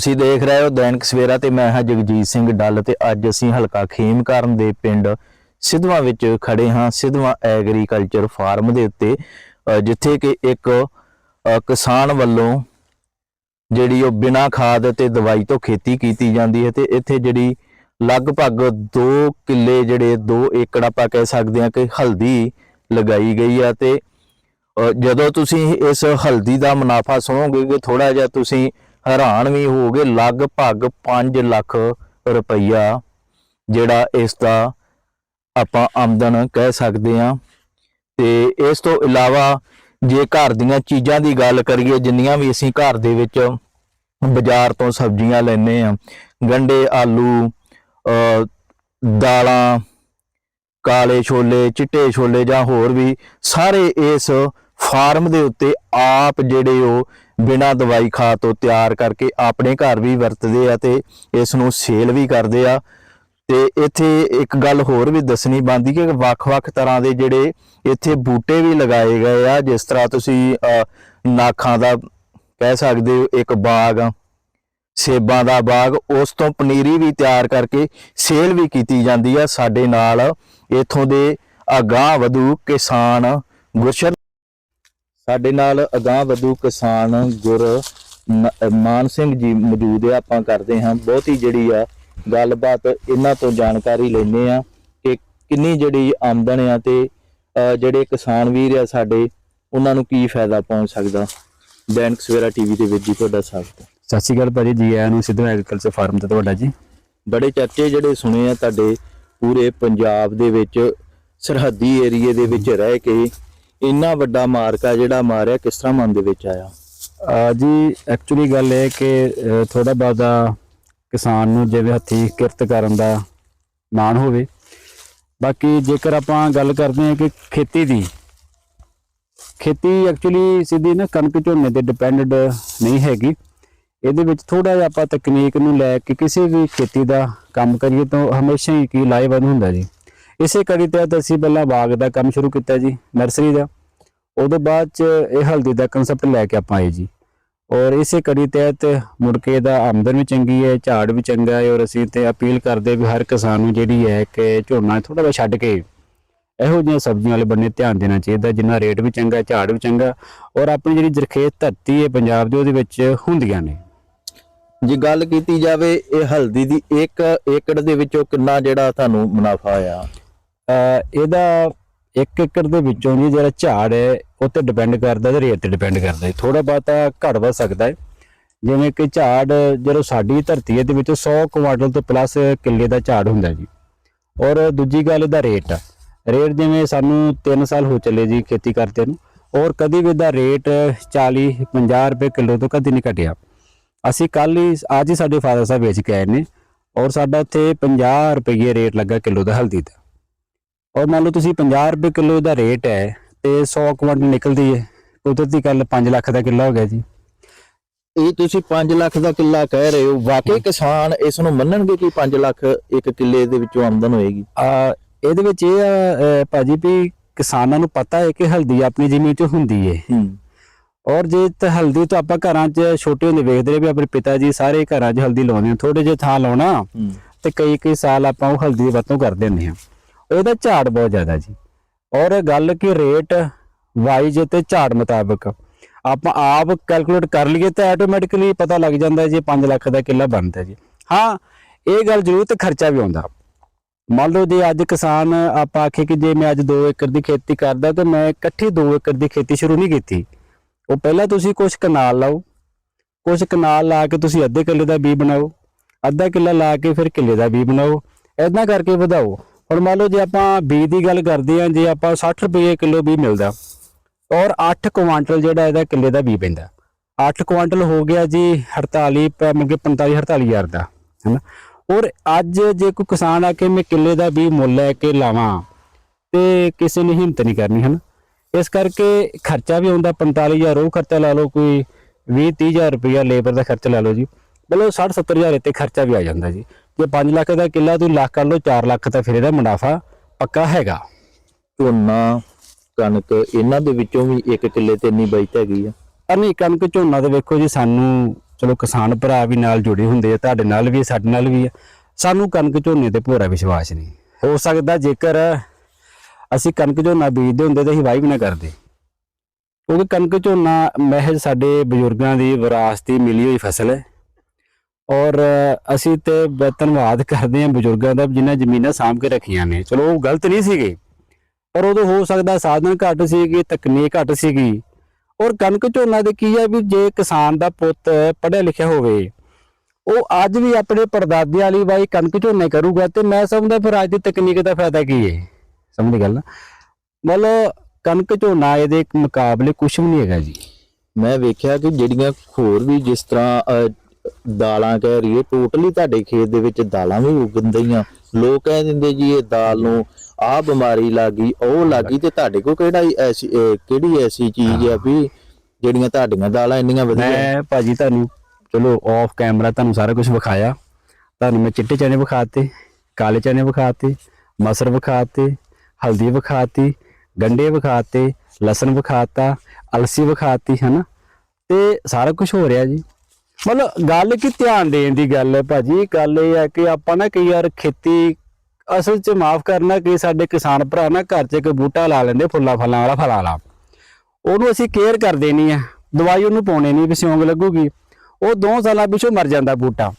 ਤੁਸੀਂ ਦੇਖ ਰਹੇ ਹੋ ਦੈਨਿਕ ਸਵੇਰਾ ਤੇ ਮੈਂ ਹਾਂ ਜਗਜੀਤ ਸਿੰਘ ਡੱਲ ਤੇ ਅੱਜ ਅਸੀਂ ਹਲਕਾ ਖੇਮਕਰਨ ਦੇ ਪਿੰਡ ਸਿੱਧਵਾਂ ਵਿੱਚ ਖੜੇ ਹਾਂ, ਸਿੱਧਵਾਂ ਐਗਰੀਕਲਚਰ ਫਾਰਮ ਦੇ ਉੱਤੇ ਜਿੱਥੇ ਕਿ ਇੱਕ ਕਿਸਾਨ ਵੱਲੋਂ ਜਿਹੜੀ ਉਹ ਬਿਨਾਂ ਖਾਦ ਤੇ ਦਵਾਈ ਤੋਂ ਖੇਤੀ ਕੀਤੀ ਜਾਂਦੀ ਹੈ ਤੇ ਇੱਥੇ ਜਿਹੜੀ ਲਗਭਗ 2 ਕਿੱਲੇ ਜਿਹੜੇ 2 ਏਕੜ ਆਪਾਂ ਕਹਿ ਸਕਦੇ ਹਾਂ ਕਿ ਹਲਦੀ ਲਗਾਈ ਗਈ ਆ ਤੇ ਜਦੋਂ ਤੁਸੀਂ ਇਸ ਹਲਦੀ ਦਾ ਮੁਨਾਫਾ ਸੁਣੋਗੇ ਕਿ ਥੋੜਾ ਜਿਹਾ ਤੁਸੀਂ ਹੈਰਾਨ ਵੀ ਹੋ ਗਏ ਲਗਭਗ 5 ਲੱਖ ਰੁਪਈਆ ਜਿਹੜਾ ਇਸ ਦਾ ਆਪਾਂ ਆਮਦਨ ਕਹਿ ਸਕਦੇ ਹਾਂ। ਤੇ ਇਸ ਤੋਂ ਇਲਾਵਾ ਜੇ ਘਰ ਦੀਆਂ ਚੀਜ਼ਾਂ ਦੀ ਗੱਲ ਕਰੀਏ ਜਿੰਨੀਆਂ ਵੀ ਅਸੀਂ ਘਰ ਦੇ ਵਿੱਚ ਬਾਜ਼ਾਰ ਤੋਂ ਸਬਜ਼ੀਆਂ ਲੈਨੇ ਆ ਗੰਡੇ ਆਲੂ ਅ, ਦਾਲਾਂ ਕਾਲੇ ਛੋਲੇ ਚਿੱਟੇ ਛੋਲੇ ਜਾਂ ਹੋਰ ਵੀ ਸਾਰੇ ਇਸ ਫਾਰਮ ਦੇ ਉੱਤੇ ਆਪ ਜਿਹੜੇ ਉਹ ਬਿਨਾਂ ਦਵਾਈ ਖਾ ਤੋਂ ਤਿਆਰ ਕਰਕੇ ਆਪਣੇ ਘਰ ਵੀ ਵਰਤਦੇ ਆ ਤੇ ਇਸ ਨੂੰ ਸੇਲ ਵੀ ਕਰਦੇ ਆ। ਤੇ ਇੱਥੇ ਇੱਕ ਗੱਲ ਹੋਰ ਵੀ ਦੱਸਣੀ ਬਣਦੀ ਕਿ ਵੱਖ-ਵੱਖ ਤਰ੍ਹਾਂ ਦੇ ਜਿਹੜੇ ਇੱਥੇ ਬੂਟੇ ਵੀ ਲਗਾਏ ਗਏ ਆ, ਜਿਸ ਤਰ੍ਹਾਂ ਤੁਸੀਂ ਨਾਖਾਂ ਦਾ ਕਹਿ ਸਕਦੇ ਹੋ ਇੱਕ ਬਾਗ ਆ ਸੇਬਾਂ ਦਾ ਬਾਗ, ਉਸ ਤੋਂ ਪਨੀਰੀ ਵੀ ਤਿਆਰ ਕਰਕੇ ਸੇਲ ਵੀ ਕੀਤੀ ਜਾਂਦੀ ਆ ਸਾਡੇ ਨਾਲ। ਇਥੋਂ ਦੇ ਅਗਾਹ ਵਧੂ ਕਿਸਾਨ ਗੁਰਸ਼ਰ ਸਾਡੇ ਨਾਲ ਅਗਾਹ ਵਧੂ ਕਿਸਾਨ ਗੁਰ ਮਾਨ ਸਿੰਘ ਜੀ ਮੌਜੂਦ ਆ ਆਪਾਂ ਕਰਦੇ ਹਾਂ ਬਹੁਤੀ ਜਿਹੜੀ ਆ ਗੱਲਬਾਤ ਇਹਨਾਂ ਤੋਂ ਜਾਣਕਾਰੀ ਲੈਣੇ ਆ ਕਿ ਕਿੰਨੀ ਜਿਹੜੀ ਆਮਦਨ ਆ ਤੇ ਜਿਹੜੇ ਕਿਸਾਨ ਵੀਰ ਆ ਸਾਡੇ ਉਹਨਾਂ ਨੂੰ ਕੀ ਫਾਇਦਾ ਪਹੁੰਚ ਸਕਦਾ? ਦੈਨਿਕ ਸਵੇਰਾ ਟੀਵੀ ਦੇ ਵਿੱਚ ਜੀ ਤੁਹਾਡਾ ਸਵਾਗਤ ਸਤਿ ਸ਼੍ਰੀ ਅਕਾਲ ਭਾਜੀ ਜੀ ਆਇਆਂ ਨੂੰ ਸਿੱਧੂ ਐਗਰੀਕਲਚਰ ਫਾਰਮ ਤੇ ਤੁਹਾਡਾ ਜੀ। ਬੜੇ ਚਰਚੇ ਜਿਹੜੇ ਸੁਣੇ ਆ ਤੁਹਾਡੇ ਪੂਰੇ ਪੰਜਾਬ ਦੇ ਵਿੱਚ ਸਰਹੱਦੀ ਏਰੀਏ ਦੇ ਵਿੱਚ ਰਹਿ ਕੇ ਇੰਨਾ ਵੱਡਾ ਮਾਰਕਾ ਜਿਹੜਾ ਮਾਰਿਆ, ਕਿਸ ਤਰ੍ਹਾਂ ਮਨ ਦੇ ਵਿੱਚ ਆਇਆ? ਅਹ ਜੀ ਐਕਚੁਅਲੀ ਗੱਲ ਇਹ ਕਿ ਥੋੜਾ ਬਹੁਤਾ ਕਿਸਾਨ ਨੂੰ ਜਿਵੇਂ ਹੱਥੀ ਕਿਰਤ ਕਰਨ ਦਾ ਮਾਣ ਹੋਵੇ। ਬਾਕੀ ਜੇਕਰ ਆਪਾਂ ਗੱਲ ਕਰਦੇ ਹਾਂ ਕਿ ਖੇਤੀ ਦੀ, ਖੇਤੀ ਐਕਚੁਅਲੀ ਸਿੱਧੀ ਨਾ ਕਣਕ ਝੋਨੇ ਤੇ ਡਿਪੈਂਡਡ ਨਹੀਂ ਹੈਗੀ। ਇਹਦੇ ਵਿੱਚ ਥੋੜਾ ਜਿਹਾ ਆਪਾਂ ਤਕਨੀਕ ਨੂੰ ਲੈ ਕੇ ਕਿਸੇ ਵੀ ਖੇਤੀ ਦਾ ਕੰਮ ਕਰੀਏ ਤਾਂ ਹਮੇਸ਼ਾ ਹੀ ਕੀ ਲਾਹੇਵੰਦ ਹੁੰਦਾ ਜੀ। ਇਸੇ ਕੜੀ ਤਹਿਤ ਅਸੀਂ ਪਹਿਲਾਂ ਬਾਗ ਦਾ ਕੰਮ ਸ਼ੁਰੂ ਕੀਤਾ ਜੀ ਨਰਸਰੀ ਦਾ। ਉਦੋਂ ਬਾਅਦ ਚ ਇਹ ਹਲਦੀ ਦਾ ਕਨਸੈਪਟ ਲੈ ਕੇ ਆਪਾਂ ਆਏ ਜੀ। ਔਰ ਇਸੇ ਕੜੀ ਤਹਿਤ ਮੁੜ ਕੇ ਇਹਦਾ ਆਮਦਨ ਵੀ ਚੰਗੀ ਹੈ, ਝਾੜ ਵੀ ਚੰਗਾ ਹੈ ਔਰ ਅਸੀਂ ਤੇ ਅਪੀਲ ਕਰਦੇ ਵੀ ਹਰ ਕਿਸਾਨ ਨੂੰ ਜਿਹੜੀ ਹੈ ਕਿ ਝੋਨਾ ਥੋੜਾ ਜਿਹਾ ਛੱਡ ਕੇ ਇਹੋ ਜਿਹੀਆਂ ਸਬਜ਼ੀਆਂ ਵਾਲੇ ਬੰਨੇ ਧਿਆਨ ਦੇਣਾ ਚਾਹੀਦਾ, ਜਿੰਨਾ ਰੇਟ ਵੀ ਚੰਗਾ, ਝਾੜ ਵੀ ਚੰਗਾ ਔਰ ਆਪਣੀ ਜਿਹੜੀ ਜ਼ਰਖੇਜ਼ ਧਰਤੀ ਹੈ ਪੰਜਾਬ ਦੀ ਉਹਦੇ ਵਿੱਚ ਹੁੰਦੀਆਂ ਨੇ। ਜੇ ਗੱਲ ਕੀਤੀ ਜਾਵੇ ਇਹ ਹਲਦੀ ਦੀ ਇੱਕ ਏਕੜ ਦੇ ਵਿੱਚੋਂ ਕਿੰਨਾ ਜਿਹੜਾ ਤੁਹਾਨੂੰ ਮੁਨਾਫਾ ਆਇਆ? ਇਹਦਾ 1 ਏਕੜ ਦੇ ਵਿੱਚੋਂ ਜੀ ਜਿਹੜਾ ਝਾੜ ਹੈ, ਉਹ ਤੇ ਡਿਪੈਂਡ ਕਰਦਾ ਤੇ ਰੇਟ ਤੇ ਡਿਪੈਂਡ ਕਰਦਾ ਹੈ। ਥੋੜਾ ਬਹੁਤਾ ਘੱਟ ਵੱਧ ਸਕਦਾ ਹੈ। ਜਿਵੇਂ ਕਿ ਝਾੜ, ਜਦੋਂ ਸਾਡੀ ਧਰਤੀ ਹੈ ਦੇ ਵਿੱਚ 100 ਕੁਆਂਟਲ ਤੋਂ ਪਲੱਸ ਕਿੱਲੇ ਦਾ ਝਾੜ ਹੁੰਦਾ ਜੀ। ਔਰ ਦੂਜੀ ਗੱਲ ਇਹਦਾ ਰੇਟ ਰੇਟ ਜਿਵੇਂ ਸਾਨੂੰ 3 ਸਾਲ ਹੋ ਚੱਲੇ ਜੀ ਖੇਤੀ ਕਰਦੇ ਨੂੰ, ਔਰ ਕਦੀ ਵੀ ਇਹਦਾ ਰੇਟ 40 50 ਰੁਪਏ ਕਿਲੋ ਤੋਂ ਕਦੀ ਨਹੀਂ ਘਟਿਆ। ਅਸੀਂ ਕੱਲ ਹੀ, ਅੱਜ ਹੀ ਸਾਡੇ ਫਾਦਰ ਸਾਹਿਬ ਵੇਚ ਕੇ ਆਏ ਨੇ, ਔਰ ਸਾਡਾ ਇੱਥੇ 50 ਰੁਪਏ ਰੇਟ ਲੱਗਾ ਕਿਲੋ ਦਾ ਹਲਦੀ ਦਾ। ਔਰ ਮੰਨ ਲਓ ਤੁਸੀਂ 50 ਰੁਪਏ ਕਿਲੋ ਦਾ ਰੇਟ ਹੈ ਤੇ 100 ਕੁਇੰਟਲ ਨਿਕਲਦੀ ਹੈ ਕੁਦਰਤੀ ਗੱਲ 5 ਲੱਖ ਦਾ ਕਿੱਲਾ ਹੋ ਗਿਆ ਜੀ। ਇਹ ਤੁਸੀਂ 5 ਲੱਖ ਦਾ ਕਿੱਲਾ ਕਹਿ ਰਹੇ ਹੋ ਵਾਕਈ ਕਿਸਾਨ ਇਸ ਨੂੰ ਮੰਨਣਗੇ ਕਿ 5 ਲੱਖ ਇੱਕ ਕਿੱਲੇ ਦੇ ਵਿੱਚੋਂ ਆਮਦਨ ਹੋਏਗੀ? ਆ ਇਹਦੇ ਵਿੱਚ ਇਹ ਆ ਭਾਜੀ ਵੀ ਕਿਸਾਨਾਂ ਨੂੰ ਪਤਾ ਹੈ ਕਿ ਹਲਦੀ ਆਪਣੀ ਜ਼ਮੀਨ 'ਚ ਹੁੰਦੀ ਹੈ ਹੂੰ। ਔਰ ਜੇ ਤੇ ਹਲਦੀ ਤੋਂ ਆਪਾਂ ਘਰਾਂ 'ਚ ਛੋਟੇ ਹੁੰਦੇ ਵੇਖਦੇ ਰਹੇ ਵੀ ਆਪਣੇ ਪਿਤਾ ਜੀ ਸਾਰੇ ਘਰਾਂ 'ਚ ਹਲਦੀ ਲਾਉਂਦੇ ਆ ਥੋੜੇ ਜਿਹੇ ਥਾਂ ਲਾਉਣਾ ਹੂੰ। ਤੇ ਕਈ ਕਈ ਸਾਲ ਆਪਾਂ ਉਹ ਹਲਦੀ ਦੀ ਵਰਤੋਂ ਕਰਦੇ ਹੁੰਦੇ ਹਾਂ ਇਹਦਾ ਝਾੜ ਬਹੁਤ ਜ਼ਿਆਦਾ ਜੀ। ਔਰ ਗੱਲ ਕਿ ਰੇਟ ਵਾਈਜ ਤੇ ਝਾੜ ਮੁਤਾਬਕ, ਆਪਾਂ ਆਪ ਕੈਲਕੂਲੇਟ ਕਰ ਲਈਏ ਤਾਂ ਆਟੋਮੈਟਿਕਲੀ ਪਤਾ ਲੱਗ ਜਾਂਦਾ ਜੇ 5 ਲੱਖ ਦਾ ਕਿੱਲਾ ਬਣਦਾ ਜੀ। ਹਾਂ, ਇਹ ਗੱਲ ਜ਼ਰੂਰ ਤੇ ਖਰਚਾ ਵੀ ਆਉਂਦਾ। ਮੰਨ ਲਓ ਜੇ ਅੱਜ ਕਿਸਾਨ ਆਪਾਂ ਆਖੇ ਕਿ ਜੇ ਮੈਂ ਅੱਜ 2 ਏਕੜ ਦੀ ਖੇਤੀ ਕਰਦਾ ਤਾਂ ਮੈਂ ਇਕੱਠੀ 2 ਏਕੜ ਦੀ ਖੇਤੀ ਸ਼ੁਰੂ ਨਹੀਂ ਕੀਤੀ। ਉਹ ਪਹਿਲਾਂ ਤੁਸੀਂ ਕੁਝ ਕਨਾਲ ਲਾਓ ਕੁਝ ਕਨਾਲ ਲਾ ਕੇ ਤੁਸੀਂ ਅੱਧੇ ਕਿੱਲੇ ਦਾ ਬੀਜ ਬਣਾਓ, ਅੱਧਾ ਕਿੱਲਾ ਲਾ ਕੇ ਫਿਰ ਕਿੱਲੇ ਦਾ ਬੀਜ ਬਣਾਓ ਐਦਾਂ ਕਰਕੇ ਵਧਾਓ। ਹੁਣ ਮੰਨ ਲਓ ਜੇ ਆਪਾਂ ਬੀ ਦੀ ਗੱਲ ਕਰਦੇ ਹਾਂ, ਜੇ ਆਪਾਂ 60 ਰੁਪਏ ਕਿਲੋ ਬੀ ਮਿਲਦਾ ਔਰ 8 ਕੁਆਂਟਲ ਜਿਹੜਾ ਇਹਦਾ ਕਿੱਲੇ ਦਾ ਬੀ ਪੈਂਦਾ। 8 ਕੁਆਂਟਲ ਹੋ ਗਿਆ ਜੀ 48 ਪ- ਮਤਲਬ ਕਿ 45 48 ਹਜ਼ਾਰ ਦਾ, ਹੈਨਾ? ਔਰ ਅੱਜ ਜੇ ਕੋਈ ਕਿਸਾਨ ਆ ਕੇ ਮੈਂ ਕਿੱਲੇ ਦਾ ਵੀ ਮੁੱਲ ਲੈ ਕੇ ਲਾਵਾਂ, ਤੇ ਕਿਸੇ ਨੇ ਹਿੰਮਤ ਨਹੀਂ ਕਰਨੀ, ਹਨ? ਇਸ ਕਰਕੇ ਖਰਚਾ ਵੀ ਆਉਂਦਾ 45000 ਉਹ ਖਰਚਾ ਲਾ ਲਓ ਕੋਈ 20 30000 ਰੁਪਇਆ ਲੇਬਰ ਦਾ ਖਰਚਾ ਲਾ ਲਓ ਜੀ। ਮਤਲਬ 60 70000 ਇੱਥੇ ਖਰਚਾ ਵੀ ਆ ਜਾਂਦਾ ਜੀ। ਜੇ 5 ਲੱਖ ਦਾ ਕਿੱਲਾ ਤੁਸੀਂ ਲੱਖ ਕਰ ਲਓ 4 ਲੱਖ ਤਾਂ ਫਿਰ ਇਹਦਾ ਮੁਨਾਫਾ ਪੱਕਾ ਹੈਗਾ। ਝੋਨਾ ਕਣਕ ਇਹਨਾਂ ਦੇ ਵਿੱਚੋਂ ਵੀ ਇੱਕ ਕਿੱਲੇ ਤੇ ਇੰਨੀ ਬਚਤ ਹੈਗੀ ਆ। ਪਰ ਨਹੀਂ ਕਣਕ ਝੋਨਾ ਦੇ ਵੇਖੋ ਜੀ ਸਾਨੂੰ ਚਲੋ ਕਿਸਾਨ ਭਰਾ ਵੀ ਨਾਲ ਜੁੜੇ ਹੁੰਦੇ ਆ ਤੁਹਾਡੇ ਨਾਲ ਵੀ ਸਾਡੇ ਨਾਲ ਵੀ ਆ। ਸਾਨੂੰ ਕਣਕ ਝੋਨੇ ਤੇ ਪੂਰਾ ਵਿਸ਼ਵਾਸ ਨਹੀਂ। ਹੋ ਸਕਦਾ ਜੇਕਰ ਅਸੀਂ ਕਣਕ ਝੋਨਾ ਬੀਜਦੇ ਹੁੰਦੇ ਤਾਂ ਅਸੀਂ ਵਾਈ ਵੀ ਨਾ ਕਰਦੇ। ਕਿਉਂਕਿ ਕਣਕ ਝੋਨਾ ਮਹਿਜ ਸਾਡੇ ਬਜ਼ੁਰਗਾਂ ਦੀ ਵਿਰਾਸਤੀ ਮਿਲੀ ਹੋਈ ਫਸਲ ਹੈ। ਔਰ ਅਸੀਂ ਤੇ ਬ- ਧੰਨਵਾਦ ਕਰਦੇ ਹਾਂ ਬਜ਼ੁਰਗਾਂ ਦਾ ਜਿਨ੍ਹਾਂ ਜ਼ਮੀਨਾਂ ਸਾਂਭ ਕੇ ਰੱਖੀਆਂ ਨੇ। ਚਲੋ, ਉਹ ਗਲਤ ਨਹੀਂ ਸੀਗੇ। ਪਰ ਉਦੋਂ ਹੋ ਸਕਦਾ ਸਾਧਨ ਘੱਟ ਸੀਗੀ, ਤਕਨੀਕ ਘੱਟ ਸੀਗੀ। ਔਰ ਕਣਕ ਝੋਨਾ ਦੇ ਕੀ ਹੈ ਵੀ ਜੇ ਕਿਸਾਨ ਦਾ ਪੁੱਤ ਪੜ੍ਹਿਆ ਲਿਖਿਆ ਹੋਵੇ, ਉਹ ਅੱਜ ਵੀ ਆਪਣੇ ਪਰਦਾਦਿਆਂ ਵਾਲੀ ਬਾਈ ਕਣਕ ਝੋਨੇ ਕਰੂਗਾ ਤੇ ਮੈਂ ਸਮਝਦਾ ਫਿਰ ਅੱਜ ਦੀ ਤਕਨੀਕ ਦਾ ਫਾਇਦਾ ਕੀ ਹੈ ਸਮਝ ਗੱਲ ਨਾ? ਮਤਲਬ ਕਣਕ ਝੋਨਾ ਇਹਦੇ ਮੁਕਾਬਲੇ ਕੁਝ ਵੀ ਨਹੀਂ ਹੈਗਾ ਜੀ। ਮੈਂ ਵੇਖਿਆ ਕਿ ਜਿਹੜੀਆਂ ਹੋਰ ਵੀ ਜਿਸ ਤਰ੍ਹਾਂ ਦਾਲਾਂ ਕਹਿ ਰਹੀਏ ਟੋਟਲੀ ਤੁਹਾਡੇ ਖੇਤ ਦੇ ਵਿੱਚ ਦਾਲਾਂ ਵੀ ਉਗੰਦੀਆਂ। ਲੋਕ ਕਹਿ ਦਿੰਦੇ ਜੀ, ਇਹ ਦਾਲ ਨੂੰ ਆਹ ਬਿਮਾਰੀ ਲੱਗੀ ਉਹ ਲੱਗੀ ਤੇ ਤੁਹਾਡੇ ਕੋ ਕਿਹੜਾ ਐਸੀ ਕਿਹੜੀ ਐਸੀ ਚੀਜ਼ ਆ ਵੀ ਜਿਹੜੀਆਂ ਤੁਹਾਡੀਆਂ ਦਾਲਾਂ ਇੰਨੀਆਂ ਵਧੀਆ? ਮੈਂ ਭਾਜੀ ਤੁਹਾਨੂੰ, ਚਲੋ ਆਫ ਕੈਮਰਾ ਤੁਹਾਨੂੰ ਸਾਰਾ ਕੁਝ ਵਿਖਾਇਆ। ਤੁਹਾਨੂੰ ਮੈਂ ਚਿੱਟੇ ਚਨੇ ਵਿਖਾਤੇ, ਕਾਲੇ ਚਨੇ ਵਿਖਾਤੇ, ਮਸਰ ਵਿਖਾਤੇ, ਹਲਦੀ ਵਿਖਾਤੀ, ਗੰਡੇ ਵਿਖਾਤੇ, ਲਸਣ ਵਿਖਾਤਾ, ਅਲਸੀ ਵਿਖਾਤੀ, ਹਨਾ? ਤੇ ਸਾਰਾ ਕੁਝ ਹੋ ਰਿਹਾ ਜੀ। ਮਤਲਬ ਗੱਲ ਕੀ ਧਿਆਨ ਦੇਣ ਦੀ ਗੱਲ ਹੈ ਭਾਜੀ? ਗੱਲ ਇਹ ਹੈ ਕਿ ਆਪਾਂ ਨਾ ਕਈ ਵਾਰ ਖੇਤੀ ਅਸਲ 'ਚ ਮਾਫ ਕਰਨਾ ਕਿ ਸਾਡੇ ਕਿਸਾਨ ਭਰਾ ਨਾ ਘਰ 'ਚ ਇੱਕ ਬੂਟਾ ਲਾ ਲੈਂਦੇ, ਫੁੱਲਾਂ ਫਲਾਂ ਵਾਲਾ ਫਲਾਂ ਵਾਲਾ। ਉਹਨੂੰ ਅਸੀਂ ਕੇਅਰ ਕਰਦੇ ਨਹੀਂ ਹੈ ਦਵਾਈ ਉਹਨੂੰ ਪਾਉਣੀ ਨਹੀਂ ਵੀ ਸਿਉਂਕ ਲੱਗੂਗੀ। ਉਹ 2 ਸਾਲਾਂ ਪਿਛੋਂ ਮਰ ਜਾਂਦਾ ਬੂਟਾ।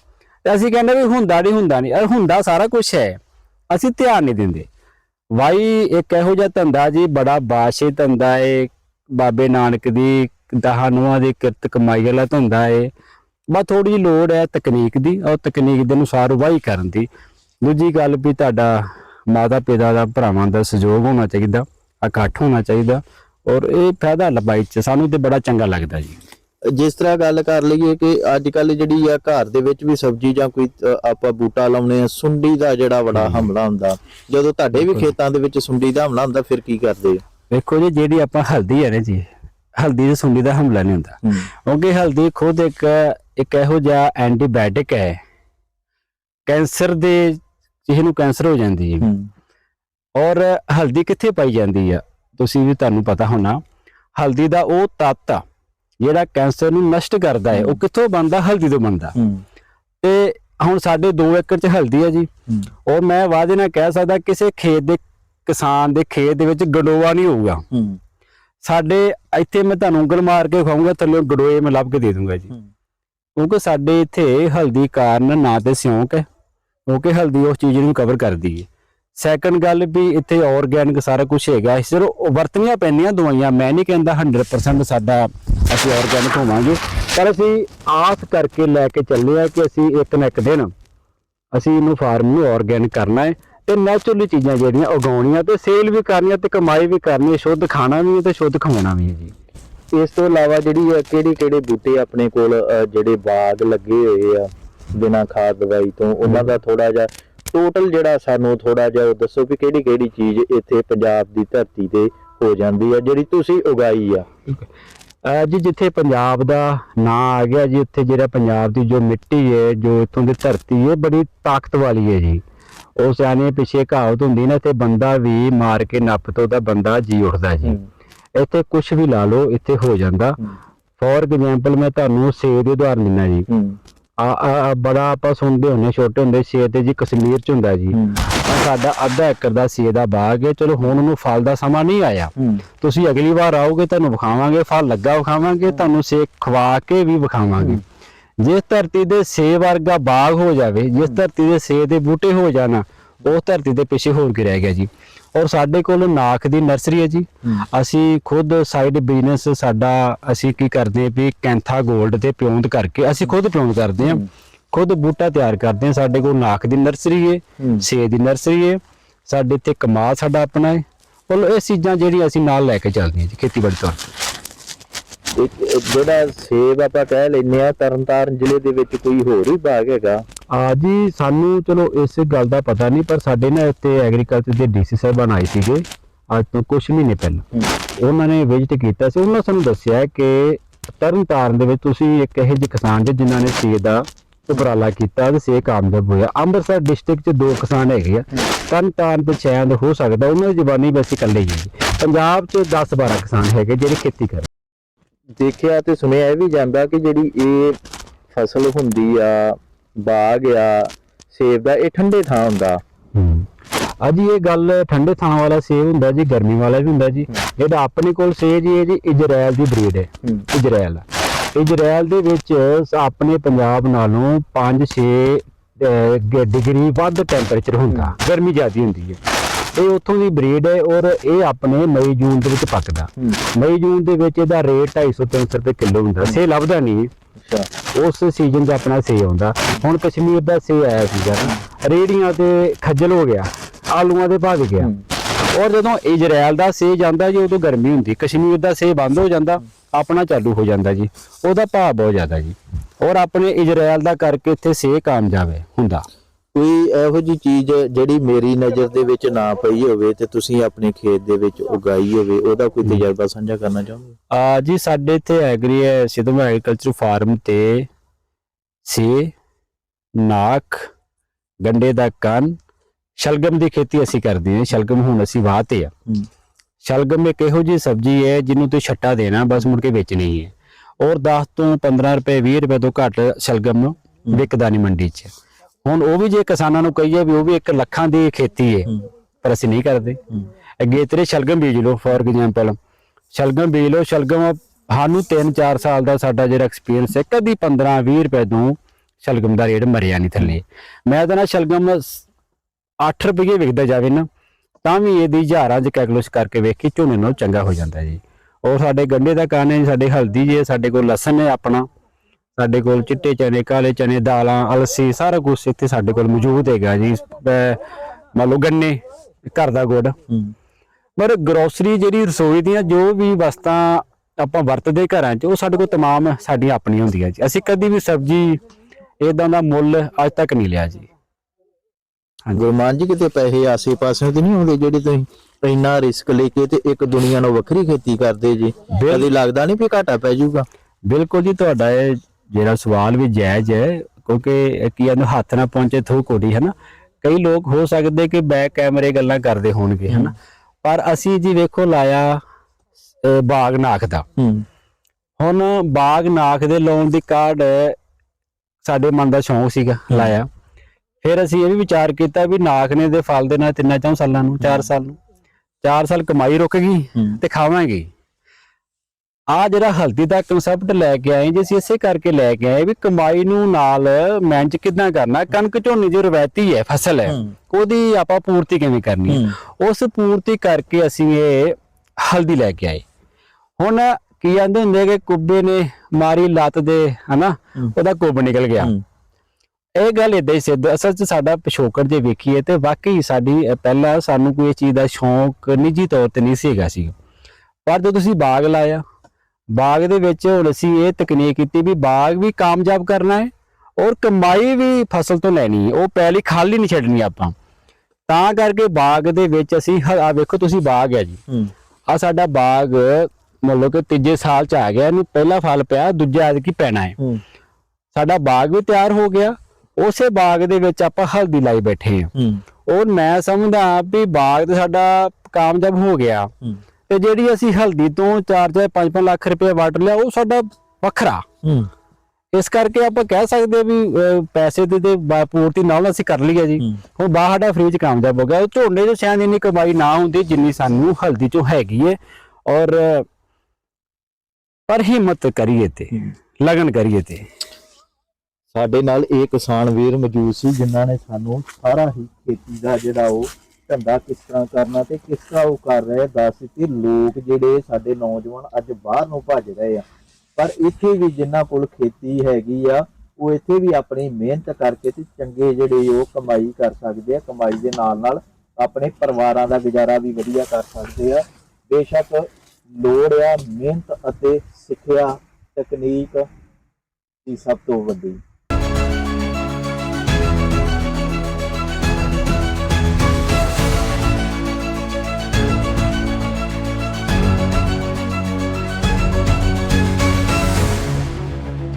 ਤੇ ਅਸੀਂ ਕਹਿੰਦੇ ਵੀ ਹੁੰਦਾ ਨਹੀਂ ਹੁੰਦਾ ਨਹੀਂ ਅਰ ਹੁੰਦਾ ਸਾਰਾ ਕੁਝ ਹੈ। ਅਸੀਂ ਧਿਆਨ ਨਹੀਂ ਦਿੰਦੇ। ਵਾਈ ਇੱਕ ਇਹੋ ਜਿਹਾ ਧੰਦਾ ਜੀ, ਬੜਾ ਬਾਸ਼ੇ ਧੰਦਾ ਏ। ਬਾਬੇ ਨਾਨਕ ਦੀ ਦਹਾਨੂਆਂ ਦੀ ਕਿਰਤ ਕਮਾਈ ਵਾਲਾ ਧੰਦਾ ਏ। ਬਸ ਥੋੜੀ ਜਿਹੀ ਲੋੜ ਹੈ ਤਕਨੀਕ ਦੀ ਔਰ ਤਕਨੀਕ ਦੇ ਅਨੁਸਾਰ ਵਾਹੀ ਕਰਨ ਦੀ। ਦੂਜੀ ਗੱਲ ਵੀ ਤੁਹਾਡਾ ਮਾਤਾ ਪਿਤਾ ਦਾ ਭਰਾਵਾਂ ਦਾ ਸਹਿਯੋਗ ਹੋਣਾ ਚਾਹੀਦਾ ਇਕੱਠ ਹੋਣਾ ਚਾਹੀਦਾ ਔਰ ਇਹ ਫਾਇਦਾ ਲਬਾਈ ਚ ਸਾਨੂੰ ਤੇ ਬੜਾ ਚੰਗਾ ਲੱਗਦਾ ਜੀ। ਜਿਸ ਤਰ੍ਹਾਂ ਗੱਲ ਕਰ ਲਈਏ ਕਿ ਅੱਜ ਕੱਲ ਜਿਹੜੀ ਆ ਘਰ ਦੇ ਵਿੱਚ ਵੀ ਸਬਜ਼ੀ ਜਾਂ ਕੋਈ ਆਪਾਂ ਬੂਟਾ ਲਾਉਨੇ ਆ ਸੁੰਡੀ ਦਾ ਜਿਹੜਾ ਬੜਾ ਹਮਲਾ ਹੁੰਦਾ ਜਦੋਂ ਤੁਹਾਡੇ ਵੀ ਖੇਤਾਂ ਦੇ ਵਿੱਚ ਸੁੰਡੀ ਦਾ ਹਮਲਾ ਹੁੰਦਾ ਫਿਰ ਕੀ ਕਰਦੇ ਵੇਖੋ ਜੀ ਜਿਹੜੀ ਆਪਾਂ ਹਲਦੀ ਹੈ ਨਾ ਜੀ ਹਲਦੀ ਦੇ ਸੁੰਡੀ ਦਾ ਹਮਲਾ ਨਹੀਂ ਹੁੰਦਾ। ਕਿਉਂਕਿ ਹਲਦੀ ਖੁਦ ਇੱਕ ਇੱਕ ਇਹੋ ਜਿਹਾ ਐਂਟੀਬਾਇਓਟਿਕ ਹੈ। ਕੈਂਸਰ ਦੇ ਜਿਹਨੂੰ ਨੂੰ ਕੈਂਸਰ ਹੋ ਜਾਂਦੀ ਹੈ। ਔਰ ਹਲਦੀ ਕਿੱਥੇ ਪਾਈ ਜਾਂਦੀ ਆ? ਤੁਸੀਂ ਵੀ ਤੁਹਾਨੂੰ ਪਤਾ ਹੋਣਾ। ਹਲਦੀ ਦਾ ਉਹ ਤੱਤ ਆ ਜਿਹੜਾ ਕੈਂਸਰ ਨੂੰ ਨਸ਼ਟ ਕਰਦਾ ਹੈ। ਉਹ ਕਿੱਥੋਂ ਬਣਦਾ? ਹਲਦੀ ਤੋਂ ਬਣਦਾ। ਤੇ ਹੁਣ ਸਾਡੇ 2 ਏਕੜ 'ਚ ਹਲਦੀ ਹੈ ਜੀ। ਔਰ ਮੈਂ ਵਾਅਦੇ ਨਾਲ ਕਹਿ ਸਕਦਾ ਕਿਸੇ ਖੇਤ ਦੇ ਕਿਸਾਨ ਦੇ ਖੇਤ ਦੇ ਵਿੱਚ ਗੰਡੋਆ ਨਹੀਂ ਹੋਊਗਾ। ਸਾਡੇ ਇੱਥੇ ਮੈਂ ਤੁਹਾਨੂੰ ਉਂਗਲ ਮਾਰ ਕੇ ਖਾਊਂਗਾ ਥੱਲੇ ਗੜੋਏ ਮੈਂ ਲੱਭ ਕੇ ਦੇ ਦੂੰਗਾ ਜੀ। ਕਿਉਂਕਿ ਸਾਡੇ ਇੱਥੇ ਹਲਦੀ ਕਾਰਨ ਨਾ ਤੇ ਸਿਉਂਕ ਹੈ, ਕਿਉਂਕਿ ਹਲਦੀ ਉਸ ਚੀਜ਼ ਨੂੰ ਕਵਰ ਕਰਦੀ ਹੈ। ਸੈਕੰਡ ਗੱਲ ਵੀ ਇੱਥੇ ਆਰਗੈਨਿਕ ਸਾਰਾ ਕੁਝ ਹੈਗਾ, ਸਿਰਫ ਵਰਤਣੀਆਂ ਪੈਂਦੀਆਂ ਦਵਾਈਆਂ, ਮੈਂ ਨਹੀਂ ਕਹਿੰਦਾ 100% ਸਾਡਾ ਅਸੀਂ ਆਰਗੈਨਿਕ ਹੋਵਾਂਗੇ, ਪਰ ਅਸੀਂ ਆਸ ਕਰਕੇ ਲੈ ਕੇ ਚੱਲੇ ਆ ਕਿ ਅਸੀਂ ਇੱਕ ਨਾ ਇੱਕ ਦਿਨ ਅਸੀਂ ਇਹਨੂੰ ਫਾਰਮ ਨੂੰ ਆਰਗੈਨਿਕ ਕਰਨਾ ਹੈ ਤੇ ਨੈਚੁਰਲੀ ਚੀਜ਼ਾਂ ਜਿਹੜੀਆਂ ਉਗਾਉਣੀਆਂ ਤੇ ਸੇਲ ਵੀ ਕਰਨੀਆਂ ਤੇ ਕਮਾਈ ਵੀ ਕਰਨੀ ਹੈ, ਸ਼ੁੱਧ ਖਾਣਾ ਵੀ ਹੈ ਤੇ ਸ਼ੁੱਧ ਖਵਾਉਣਾ ਵੀ ਹੈ ਜੀ। ਇਸ ਤੋਂ ਇਲਾਵਾ ਜਿਹੜੀ ਆ ਕਿਹੜੀ ਕਿਹੜੇ ਬੂਟੇ ਆਪਣੇ ਕੋਲ ਜਿਹੜੇ ਬਾਗ ਲੱਗੇ ਹੋਏ ਆ ਬਿਨਾਂ ਖਾਦ ਦਵਾਈ ਤੋਂ ਉਹਨਾਂ ਦਾ ਥੋੜਾ ਜਿਹਾ ਟੋਟਲ ਜਿਹੜਾ ਸਾਨੂੰ ਥੋੜਾ ਜਿਹਾ ਦੱਸੋ ਵੀ ਕਿਹੜੀ ਕਿਹੜੀ ਚੀਜ਼ ਇੱਥੇ ਪੰਜਾਬ ਦੀ ਧਰਤੀ ਤੇ ਹੋ ਜਾਂਦੀ ਆ ਜਿਹੜੀ ਤੁਸੀਂ ਉਗਾਈ ਆ। ਅਹ ਜੀ ਜਿੱਥੇ ਪੰਜਾਬ ਦਾ ਨਾਂ ਆ ਗਿਆ ਜੀ ਉੱਥੇ ਜਿਹੜਾ ਪੰਜਾਬ ਦੀ ਜੋ ਮਿੱਟੀ ਹੈ ਜੋ ਇੱਥੋਂ ਦੀ ਧਰਤੀ ਹੈ ਬੜੀ ਤਾਕਤ ਵਾਲੀ ਹੈ ਜੀ। ਉਹ ਸਿਆਣੇ ਪਿੱਛੇ ਕਹਾਵਤ ਹੁੰਦੀ ਨਾ ਤੇ ਬੰਦਾ ਵੀ ਮਾਰ ਕੇ ਨੱਪ ਤੋਂ ਦਾ ਬੰਦਾ ਜੀ ਉੱਠਦਾ ਜੀ। ਇੱਥੇ ਕੁਝ ਵੀ ਲਾ ਲਓ ਇੱਥੇ ਹੋ ਜਾਂਦਾ। ਫੋਰ ਐਗਜ਼ਾਮਪਲ ਮੈਂ ਤੁਹਾਨੂੰ ਸੇਬ ਦੀ ਉਦਾਹਰਨ ਦਿੰਦਾ ਜੀ। ਆ ਆ- ਬੜਾ ਆਪਾਂ ਸੁਣਦੇ ਹੁੰਦੇ ਛੋਟੇ ਹੁੰਦੇ ਸੇਬ ਤੇ ਜੀ ਕਸ਼ਮੀਰ ਚ ਹੁੰਦਾ ਜੀ। ਸਾਡਾ ਅੱਧਾ ਏਕੜ ਦਾ ਸੇਬ ਦਾ ਬਾਗ ਹੈ। ਚਲੋ ਹੁਣ ਉਹਨੂੰ ਫਲ ਦਾ ਸਮਾਂ ਨਹੀਂ ਆਇਆ। ਤੁਸੀਂ ਅਗਲੀ ਵਾਰ ਆਓਗੇ ਤੁਹਾਨੂੰ ਵਿਖਾਵਾਂਗੇ ਫਲ ਲੱਗਾ ਵਿਖਾਵਾਂਗੇ ਤੁਹਾਨੂੰ ਸੇਬ ਖਵਾ ਕੇ ਵੀ ਵਿਖਾਵਾਂਗੇ। ਜਿਸ ਧਰਤੀ ਦੇ ਸੇਬ ਵਰਗਾ ਬਾਗ ਹੋ ਜਾਵੇ ਜਿਸ ਧਰਤੀ ਦੇ ਸੇਬ ਦੇ ਬੂਟੇ ਹੋ ਜਾਣਾ ਉਸ ਧਰਤੀ ਦੇ ਪਿੱਛੇ ਹੋਰ ਕੀ ਰਹਿ ਗਿਆ ਜੀ। ਔਰ ਸਾਡੇ ਕੋਲ ਨਾਖ ਦੀ ਨਰਸਰੀ ਹੈ ਜੀ। ਅਸੀਂ ਖੁਦ ਸਾਈਡ ਬਿਜ਼ਨਸ ਸਾਡਾ ਅਸੀਂ ਕੀ ਕਰਦੇ ਵੀ ਕੈਂਥਾ 골ਡ ਤੇ ਪਿਉਂਦ ਕਰਕੇ ਅਸੀਂ ਖੁਦ ਪਿਉਂਦ ਕਰਦੇ ਹਾਂ। ਖੁਦ ਬੂਟਾ ਤਿਆਰ ਕਰਦੇ ਹਾਂ। ਸਾਡੇ ਕੋਲ ਨਾਖ ਦੀ ਨਰਸਰੀ ਹੈ। ਸੇਬ ਦੀ ਨਰਸਰੀ ਹੈ ਸਾਡੇ ਇੱਥੇ ਕਮਾਲ ਸਾਡਾ ਆਪਣਾ ਹੈ। ਮਤਲਬ ਇਹ ਚੀਜ਼ਾਂ ਜਿਹੜੀਆਂ ਅਸੀਂ ਨਾਲ ਲੈ ਕੇ ਚੱਲਦੇ ਹਾਂ ਜੀ ਖੇਤੀਬਾੜੀ ਤੌਰ ਤੇ। ਇੱਕ ਜਿਹੜਾ ਸੇਬ ਆਪਾਂ ਕਹਿ ਲੈਨੇ ਆ ਤਰਨਤਾਰਨ ਜ਼ਿਲ੍ਹੇ ਦੇ ਵਿੱਚ ਕੋਈ ਹੋਰ ਹੀ ਬਾਗ ਹੈਗਾ? ਆ ਜੀ ਸਾਨੂੰ ਚਲੋ ਇਸ ਗੱਲ ਦਾ ਪਤਾ ਨਹੀਂ ਪਰ ਸਾਡੇ ਨਾ ਇੱਥੇ ਐਗਰੀਕਲਚਰ ਦੇ ਡੀਸੀ ਸਾਹਿਬਾਨ ਆਏ ਸੀਗੇ ਅੱਜ ਤੋਂ ਕੁਝ ਮਹੀਨੇ ਪਹਿਲਾਂ। ਉਹਨਾਂ ਨੇ ਵਿਜ਼ਿਟ ਕੀਤਾ ਸੀ। ਉਹਨਾਂ ਸਾਨੂੰ ਦੱਸਿਆ ਕਿ ਤਰਨਤਾਰਨ ਦੇ ਵਿੱਚ ਤੁਸੀਂ ਇੱਕ ਇਹੋ ਜਿਹੇ ਕਿਸਾਨ ਜੇ ਜਿਨ੍ਹਾਂ ਨੇ ਸੇਬ ਦਾ ਉਪਰਾਲਾ ਕੀਤਾ ਤੇ ਸੇਬ ਕਾਮਯਾਬ ਹੋਇਆ। ਅੰਮ੍ਰਿਤਸਰ ਡਿਸਟ੍ਰਿਕਟ 'ਚ ਦੋ ਕਿਸਾਨ ਹੈਗੇ ਆ। ਤਰਨਤਾਰਨ ਤੇ ਸ਼ਾਇਦ ਹੋ ਸਕਦਾ ਉਹਨਾਂ ਦੀ ਜ਼ਬਾਨੀ ਵੈਸੇ ਇਕੱਲੇ ਹੀ। ਪੰਜਾਬ 'ਚ 10 12 ਕਿਸਾਨ ਹੈਗੇ ਜਿਹੜੇ ਖੇਤੀ ਕਰ ਦੇਖਿਆ ਤੇ ਸੁਣਿਆ ਇਹ ਵੀ ਜਾਂਦਾ ਕਿ ਜਿਹੜੀ ਇਹ ਫਸਲ ਹੁੰਦੀ ਆ ਬਾਗ ਆ ਸੇਬ ਦਾ ਇਹ ਠੰਡੇ ਥਾਂ ਹੁੰਦਾ। ਅਜੀ ਇਹ ਗੱਲ ਠੰਡੇ ਥਾਂ ਵਾਲਾ ਸੇਬ ਹੁੰਦਾ ਜੀ ਗਰਮੀ ਵਾਲਾ ਵੀ ਹੁੰਦਾ ਜੀ। ਜਿਹੜਾ ਆਪਣੇ ਕੋਲ ਸੇਬ ਜੀ ਇਹ ਜੀ ਇਜ਼ਰਾਈਲ ਦੀ ਬਰੀਡ ਹੈ। ਇਜ਼ਰਾਈਲ ਇਜ਼ਰਾਈਲ ਦੇ ਵਿੱਚ ਆਪਣੇ ਪੰਜਾਬ ਨਾਲੋਂ 5-6 ਡਿਗਰੀ ਵੱਧ ਟੈਂਪਰੇਚਰ ਹੁੰਦਾ। ਗਰਮੀ ਜ਼ਿਆਦੀ ਹੁੰਦੀ ਹੈ। ਇਹ ਉੱਥੋਂ ਦੀ ਬਰੀਡ ਹੈ ਔਰ ਇਹ ਆਪਣੇ ਮਈ ਜੂਨ ਦੇ ਵਿੱਚ ਪੱਕਦਾ। ਮਈ ਜੂਨ ਦੇ ਵਿੱਚ ਇਹਦਾ ਰੇਟ 250 ਰੁਪਏ ਕਿਲੋ ਹੁੰਦਾ। ਸੇ ਲੱਭਦਾ ਨਹੀਂ ਉਸ ਸੀਜ਼ਨ 'ਚ ਆਪਣਾ ਸੇ ਆਉਂਦਾ। ਹੁਣ ਕਸ਼ਮੀਰ ਦਾ ਸੇ ਆਇਆ ਸੀਗਾ ਰੇੜੀਆਂ ਤੇ ਖੱਜਲ ਹੋ ਗਿਆ। ਆਲੂਆਂ ਦੇ ਭਾਅ ਗਿਆ। ਔਰ ਜਦੋਂ ਇਜ਼ਰਾਈਲ ਦਾ ਸੇ ਜਾਂਦਾ ਜੀ ਉਦੋਂ ਗਰਮੀ ਹੁੰਦੀ। ਕਸ਼ਮੀਰ ਦਾ ਸੇ ਬੰਦ ਹੋ ਜਾਂਦਾ। ਆਪਣਾ ਚਾਲੂ ਹੋ ਜਾਂਦਾ ਜੀ। ਉਹਦਾ ਭਾਅ ਬਹੁਤ ਜ਼ਿਆਦਾ ਜੀ। ਔਰ ਆਪਣੇ ਇਜ਼ਰਾਈਲ ਦਾ ਕਰਕੇ ਇੱਥੇ ਸੇ ਕਾਮਯਾਬ ਹੈ। ਹੁੰਦਾ। ਕੋਈ ਇਹੋ ਜੀ ਚੀਜ਼ ਜਿਹੜੀ ਮੇਰੀ ਨਜ਼ਰ ਦੇ ਵਿੱਚ ਨਾ ਪਈ ਹੋਵੇ ਤੇ ਤੁਸੀਂ ਆਪਣੇ ਖੇਤ ਦੇ ਵਿੱਚ ਉਗਾਈ ਹੋਵੇ ਉਹਦਾ ਕੋਈ ਤਜਰਬਾ ਸਾਂਝਾ ਕਰਨਾ ਚਾਹੋਗੇ? ਆ ਜੀ ਸਾਡੇ ਇੱਥੇ ਐਗਰੀ ਹੈ ਸਿੱਧਵਾਂ ਐਗਰੀਕਲਚਰ ਫਾਰਮ ਤੇ ਸੇ ਨਾਖ ਗੰਡੇ ਦਾ ਕਨ ਸ਼ਲਗਮ ਦੀ ਖੇਤੀ ਅਸੀਂ ਕਰਦੇ ਹਾਂ ਸ਼ਲਗਮ ਹੁਣ ਅਸੀਂ ਵਾਹਤੇ ਆ ਸ਼ਲਗਮ ਇੱਕ ਇਹੋ ਜਿਹੀ ਸਬਜ਼ੀ ਹੈ ਜਿਹਨੂੰ ਤੁਸੀਂ ਛੱਟਾ ਦੇਣਾ ਬਸ ਮੁੜ ਕੇ ਵੇਚਣੀ ਹੈ। ਔਰ 10 ਤੋਂ 15 ਰੁਪਏ 20 ਰੁਪਏ ਤੋਂ ਘੱਟ ਸ਼ਲਗਮ ਵਿਕਦਾ ਨਹੀਂ ਮੰਡੀ 'ਚ। ਹੁਣ ਉਹ ਵੀ ਜੇ ਕਿਸਾਨਾਂ ਨੂੰ ਕਹੀਏ ਵੀ ਉਹ ਵੀ ਇੱਕ ਲੱਖਾਂ ਦੀ ਖੇਤੀ ਹੈ। ਪਰ ਅਸੀਂ ਨਹੀਂ ਕਰਦੇ। ਅੱਗੇ ਤੇਰੇ ਸ਼ਲਗਮ ਬੀਜ ਲਓ ਫੋਰ ਐਗਜ਼ਾਮਪਲ ਸ਼ਲਗਮ ਬੀਜ ਲਓ ਸ਼ਲਗਮ ਸਾਨੂੰ 3-4 ਸਾਲ ਦਾ ਸਾਡਾ ਜਿਹੜਾ ਐਕਸਪੀਰੀਅੰਸ ਹੈ ਕਦੀ 15-20 ਰੁਪਏ ਤੋਂ ਸ਼ਲਗਮ ਦਾ ਰੇਟ ਮਰਿਆ ਨਹੀਂ ਥੱਲੇ। ਮੈਂ ਤਾਂ ਨਾ ਸ਼ਲਗਮ 8 ਰੁਪਏ ਵਿਕਦਾ ਜਾਵੇ ਨਾ ਤਾਂ ਵੀ ਇਹਦੀ ਹਜ਼ਾਰਾਂ ਚ ਕੈਲਕੂਲੇਟ ਕਰਕੇ ਵੇਖੀ ਝੋਨੇ ਨਾਲ ਚੰਗਾ ਹੋ ਜਾਂਦਾ ਜੀ। ਔਰ ਸਾਡੇ ਗੰਡੇ ਦਾ ਕਾਨ ਹੈ ਸਾਡੇ ਹਲਦੀ ਜੀ ਸਾਡੇ ਕੋਲ ਲਸਣ ਹੈ ਆਪਣਾ। ਸਾਡੇ ਕੋਲ ਚਿੱਟੇ ਚਨੇ ਕਾਲੇ ਚਨੇ ਦਾਲਾਂ ਅਲਸੀ ਸਾਰਾ ਕੁਝ ਇੱਥੇ ਸਾਡੇ ਕੋਲ ਮੌਜੂਦ ਹੈਗਾ ਜੀ। ਅਹ ਮੰਨ ਲਓ ਗੰਨੇ ਘਰ ਦਾ ਗੁੜ। ਪਰ ਗਰੋਸਰੀ ਜਿਹੜੀ ਰਸੋਈ ਦੀਆਂ ਜੋ ਵੀ ਵਸਤਾਂ ਆਪਾਂ ਵਰਤਦੇ ਘਰਾਂ 'ਚ ਉਹ ਸਾਡੇ ਕੋਲ ਤਮਾਮ ਸਾਡੀਆਂ ਆਪਣੀਆਂ ਹੁੰਦੀਆਂ ਜੀ। ਅਸੀਂ ਕਦੀ ਵੀ ਸਬਜ਼ੀ ਇਦਾਂ ਦਾ ਮੁੱਲ ਅੱਜ ਤੱਕ ਨਹੀਂ ਲਿਆ ਜੀ। ਗੁਰਮਾਨ ਜੀ ਕਿਤੇ ਪੈਸੇ ਆਸੇ-ਪਾਸੇ ਤੇ ਨਹੀਂ ਹੁੰਦੇ ਜਿਹੜੇ ਤੁਸੀਂ ਇੰਨਾ ਰਿਸਕ ਲੈ ਕੇ ਤੇ ਇੱਕ ਦੁਨੀਆ ਨੂੰ ਵੱਖਰੀ ਖੇਤੀ ਕਰਦੇ ਜੀ? ਬਿਲ- ਕਦੇ ਲੱਗਦਾ ਨਹੀਂ ਵੀ ਘਾਟਾ ਪੈ ਜਾਊਗਾ? ਬਿਲਕੁਲ ਜੀ ਤੁਹਾਡਾ ਇਹ ਜਿਹੜਾ ਸਵਾਲ ਵੀ ਜਾਇਜ਼ ਹੈ ਕਿਉਂਕਿ ਕੀ ਇਹਨੂੰ ਹੱਥ ਨਾ ਪਹੁੰਚੇ ਥੂ ਕੋਡੀ ਹੈ ਨਾ ਕਈ ਲੋਕ ਹੋ ਸਕਦੇ ਕਿ ਬੈਕ ਕੈਮਰੇ ਗੱਲਾਂ ਕਰਦੇ ਹੋਣਗੇ ਹੈ। ਨਾ ਪਰ ਅਸੀਂ ਜੀ ਵੇਖੋ ਲਾਇਆ ਬਾਗ ਨਾਖ ਦਾ। ਹੁਣ ਬਾਗ ਨਾਖ ਦੇ ਲਾਉਣ ਦੀ ਕਾਢ ਸਾਡੇ ਮਨ ਦਾ ਸ਼ੌਂਕ ਸੀਗਾ ਲਾਇਆ। ਫਿਰ ਅਸੀਂ ਇਹ ਵੀ ਵਿਚਾਰ ਕੀਤਾ ਵੀ ਨਾਖ ਨੇ ਦੇ ਫਲ ਦੇ ਨਾਲ ਤਿੰਨਾਂ ਚੌਂ ਸਾਲਾਂ ਨੂੰ 4 ਸਾਲ ਨੂੰ। 4 ਸਾਲ ਕਮਾਈ ਰੁਕ ਗਈ ਤੇ ਖਾਵਾਂਗੇ। ਆ ਜਿਹੜਾ ਹਲਦੀ ਦਾ ਕਨਸੈਪਟ ਲੈ ਕੇ ਆਏ ਜੀ ਅਸੀਂ ਇਸੇ ਕਰਕੇ ਲੈ ਕੇ ਆਏ ਵੀ ਕਮਾਈ ਨੂੰ ਨਾਲ ਮੈਂਚ ਕਿੱਦਾਂ ਕਰਨਾ? ਕਣਕ ਝੋਨੇ ਜੋ ਰਵਾਇਤੀ ਹੈ ਫਸਲ ਹੈ। ਉਹਦੀ ਆਪਾਂ ਪੂਰਤੀ ਕਿਵੇਂ ਕਰਨੀ ਹੈ? ਉਸ ਪੂਰਤੀ ਕਰਕੇ ਅਸੀਂ ਇਹ ਹਲਦੀ ਲੈ ਕੇ ਆਏ। ਹੁਣ ਕੀ ਕਹਿੰਦੇ ਹੁੰਦੇ ਕਿ ਕੁੱਬੇ ਨੇ ਮਾਰੀ ਲੱਤ ਦੇ ਹਨਾ। ਉਹਦਾ ਕੁੱਬ ਨਿਕਲ ਗਿਆ। ਇਹ ਗੱਲ ਇਦਾਂ ਹੀ ਸਿੱਧ ਅਸਲ 'ਚ ਸਾਡਾ ਪਿਛੋਕੜ ਜੇ ਵੇਖੀਏ ਤੇ ਵਾਕਈ ਸਾਡੀ ਪਹਿਲਾਂ ਸਾਨੂੰ ਕੋਈ ਚੀਜ਼ ਦਾ ਸ਼ੌਂਕ ਨਿੱਜੀ ਤੌਰ ਤੇ ਨਹੀਂ ਸੀਗਾ ਸੀ। ਪਰ ਜਦੋਂ ਤੁਸੀਂ ਬਾਗ ਲਾਇਆ ਬਾਗ ਦੇ ਵਿੱਚ ਹੁਣ ਅਸੀਂ ਇਹ ਤਕਨੀਕ ਕੀਤੀ ਵੀ ਬਾਗ ਵੀ ਕਾਮਯਾਬ ਕਰਨਾ ਹੈ ਔਰ ਕਮਾਈ ਵੀ ਫਸਲ ਤੋਂ ਲੈਣੀ ਹੈ। ਉਹ ਪਹਿਲੀ ਖਾਲੀ ਨਹੀਂ ਛੱਡਣੀ ਆਪਾਂ। ਤਾਂ ਕਰਕੇ ਬਾਗ ਦੇ ਵਿੱਚ ਅਸੀਂ ਆ ਵੇਖੋ ਤੁਸੀਂ ਬਾਗ ਹੈ ਜੀ। ਆ ਸਾਡਾ ਬਾਗ ਮੰਨ ਲਓ ਕਿ ਤੀਜੇ ਸਾਲ ਚ ਆ ਗਿਆ ਇਹਨੂੰ ਪਹਿਲਾ ਫਲ ਪਿਆ ਦੂਜਾ ਐਤਕੀ ਪੈਣਾ ਹੈ। ਸਾਡਾ ਬਾਗ ਵੀ ਤਿਆਰ ਹੋ ਗਿਆ। ਉਸੇ ਬਾਗ ਦੇ ਵਿੱਚ ਆਪਾਂ ਹਲਦੀ ਲਾਈ ਬੈਠੇ ਹਾਂ। ਔਰ ਮੈਂ ਸਮਝਦਾ ਵੀ ਬਾਗ ਤੇ ਸਾਡਾ ਕਾਮਯਾਬ ਹੋ ਗਿਆ। ਤੇ ਜਿਹੜੀ ਅਸੀਂ ਹਲਦੀ ਤੋਂ 4-4 5-5 ਲੱਖ ਰੁਪਏ ਵਟ ਲਿਆ ਉਹ ਸਾਡਾ ਵੱਖਰਾ। ਹੂੰ। ਇਸ ਕਰਕੇ ਆਪਾਂ ਕਹਿ ਸਕਦੇ ਵੀ ਪੈਸੇ ਦੇ ਤੇ ਪੂਰਤੀ ਨਾਲ ਅਸੀਂ ਕਰ ਲਈ ਹੈ। ਜੀ। ਹੁਣ ਬਾਹ ਸਾਡਾ ਫ੍ਰੀ ਚ ਕਾਮਯਾਬ ਹੋ ਗਿਆ। ਉਹ ਝੋਨੇ ਚ ਸ਼ਾਇਦ ਇੰਨੀ ਕਮਾਈ ਨਾ ਹੁੰਦੀ ਜਿੰਨੀ ਸਾਨੂੰ ਹਲਦੀ ਚੋਂ ਹੈਗੀ ਹੈ ਔਰ ਪਰ ਹਿੰਮਤ ਕਰੀਏ ਤੇ ਲਗਨ ਕਰੀਏ ਤੇ। ਸਾਡੇ ਨਾਲ ਇਹ ਕਿਸਾਨ ਵੀਰ ਮੌਜੂਦ ਸੀ ਜਿਨ੍ਹਾਂ ਨੇ ਸਾਨੂੰ ਸਾਰਾ ਹੀ ਖੇਤੀ ਦਾ ਜਿਹੜਾ ਉਹ ਧੰਦਾ ਕਿਸ ਤਰ੍ਹਾਂ ਕਰਨਾ ਤੇ ਕਿਸ ਤਰ੍ਹਾਂ ਉਹ ਕਰ ਰਹੇ ਦੱਸ ਕਿ ਲੋਕ ਜਿਹੜੇ ਸਾਡੇ ਨੌਜਵਾਨ ਅੱਜ ਬਾਹਰ ਨੂੰ ਭੱਜ ਰਹੇ ਆ। ਪਰ ਇੱਥੇ ਵੀ ਜਿਨ੍ਹਾਂ ਕੋਲ ਖੇਤੀ ਹੈਗੀ ਆ, ਉਹ ਇੱਥੇ ਵੀ ਆਪਣੀ ਮਿਹਨਤ ਕਰਕੇ ਤੇ ਚੰਗੇ ਜਿਹੜੇ ਉਹ ਕਮਾਈ ਕਰ ਸਕਦੇ ਆ, ਕਮਾਈ ਦੇ ਨਾਲ ਨਾਲ ਆਪਣੇ ਪਰਿਵਾਰਾਂ ਦਾ ਗੁਜ਼ਾਰਾ ਵੀ ਵਧੀਆ ਕਰ ਸਕਦੇ ਆ। ਬੇਸ਼ੱਕ ਲੋੜ ਆ ਮਿਹਨਤ ਅਤੇ ਸਿੱਖਿਆ ਤਕਨੀਕ ਦੀ ਸਭ ਤੋਂ ਵੱਡੀ।